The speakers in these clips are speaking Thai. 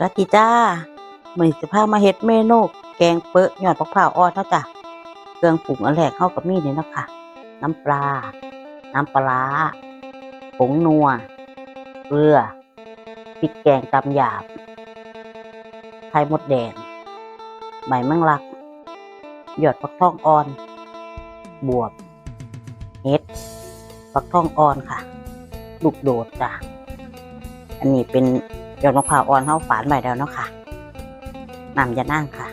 ลักกี้จ้ามื้อนี้สิพามาเฮ็ดเมนูแกงเปอะหยอดผักพร้าวอ่อนเนาะจ้ะเครื่องปรุงอันแรกเฮาก็มีนี่เนาะค่ะ น้ำปลา น้ำปลาร้าผงนัว เกลือพริกแกงตำหยาบ ไข่มดแดง ใบแมงลัก หยอดฟักทองอ่อน บวบเห็ดฟักทองอ่อนค่ะ ลูกโดดจ้ะ อันนี้เป็น หยอดมะพร้าวอ่อนเฮาฝานไว้แล้วเนาะค่ะน้ำยานั่งค่ะ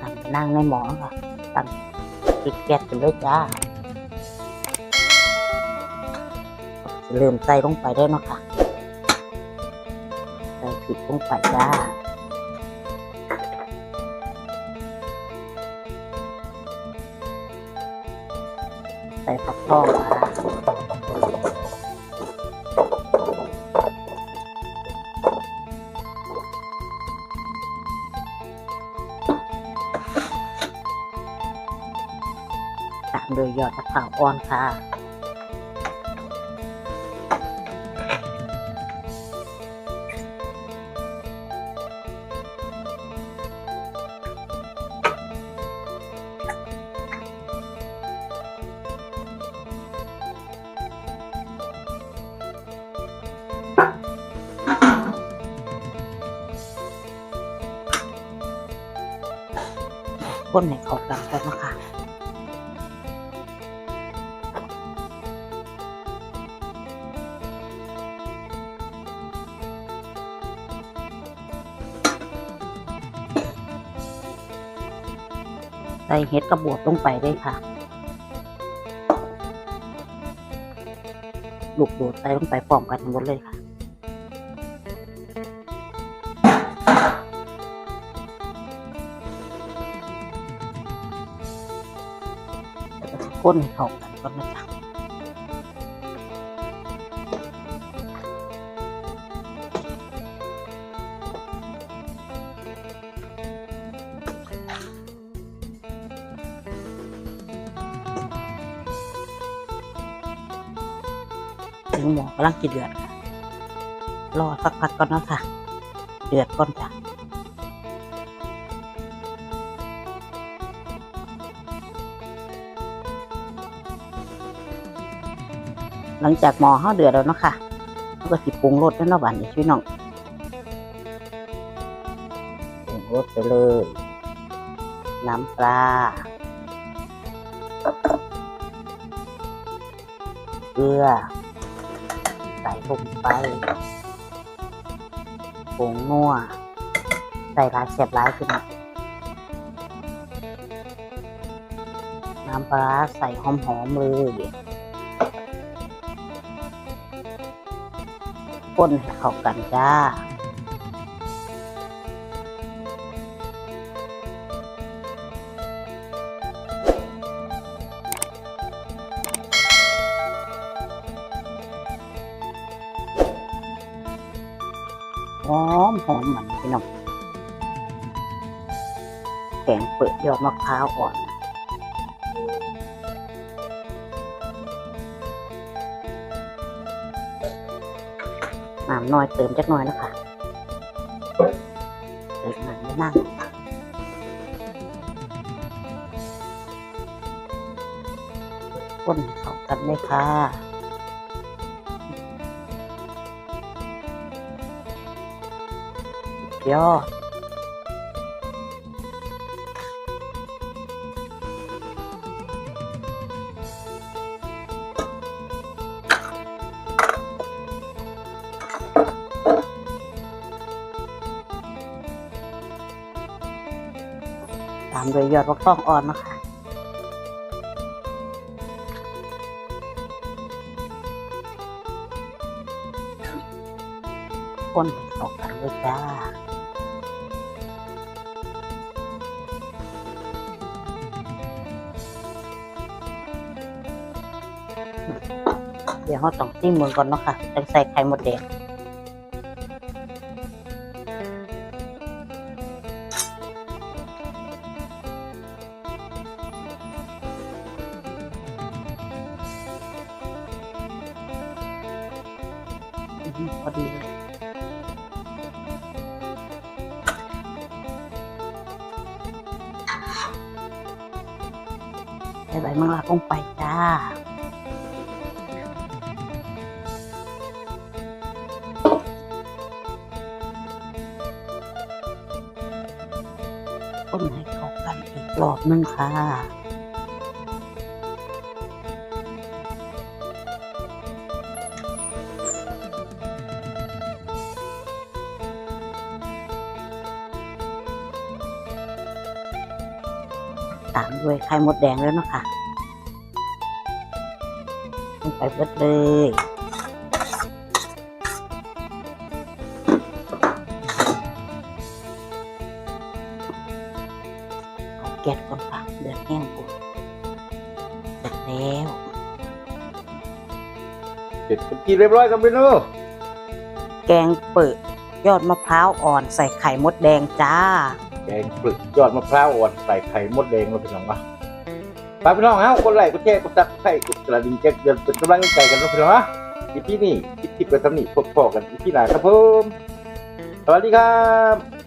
น้ำยานั่งในหมอค่ะตั้งติดแก๊สกันเลยจ้าเริ่มใส่ลงไปได้เนาะค่ะใส่พริกลงไปจ้าใส่ฟักทองค่ะ ตามโดยยอดมะพร้าวอ่อนค่ะคนให้เขากันก่อนนะคะ ส่เห็ดกระบวบลงไปด้วยค่ะ ลูกโดดใส่ลงไปพร้อมกันหมดเลยค่ะก้นให้เข้ากันก่อนนะจ๊ะ ถึงหมอกำลังจะเดือดค่ะ รอสักพักก่อนนะค่ะ เดือดก่อนจ้ะหลังจากหมอเฮาเดือดแล้วเนาะค่ะเราก็สิปรุงรสแล้วเนาะบัดนี้พี่น้องปรุงรสไปเลย น้ำปลาเกลือ ใส่ลงไปผงนัวใส่ลายเสียบลายขึ้นน้ำปลาใส่หอมๆเลยคนให้เข้ากันจ้า หอมหอมมันพี่น้องแกงเปิดยอดมะพร้าวอ่อนน้ำน้อยเติมจักหน่อยนะคะเติมน้ำไม่นั่งคนเข้ากันเลยค่ะ ยอด ตามด้วยยอดฟักทองอ่อนนะคะ คนให้เข้ากันเลยจ้าเดี๋ยวเราต้องจิ้มมือก่อนเนาะค่ะจังใส่ไข่หมดแดงมพอดีเลย ใส่ใบมังลาลงไปจ้าต้มให้เข้ากันอีกรอบนึงค่ะ ตามด้วยไข่มดแดงแล้วเนาะคะลงไปเบิดเลยเอาแก๊สก่อนค่ะเดือดแห้งปุ๊บเสร็จแล้วเสร็จเป็นที่เรียบร้อยครับพี่น้องแกงเปิดยอดมะพร้าวอ่อนใส่ไข่มดแดงจ้า แกงปลึกยอดมะพร้าวอ่อนใส่ไข่มดแดงเราพี่น้องวะฝากพี่น้องเอ้าคนไลค์กดแชร์กดซับไข่กดกระดิ่งแจ้งเตือนเป็นกำลังใจกันนะพี่น้องวะอีพีนี้อีพีไปทำนี่พบพอกันอีพีหน้าครับผมสวัสดีครับ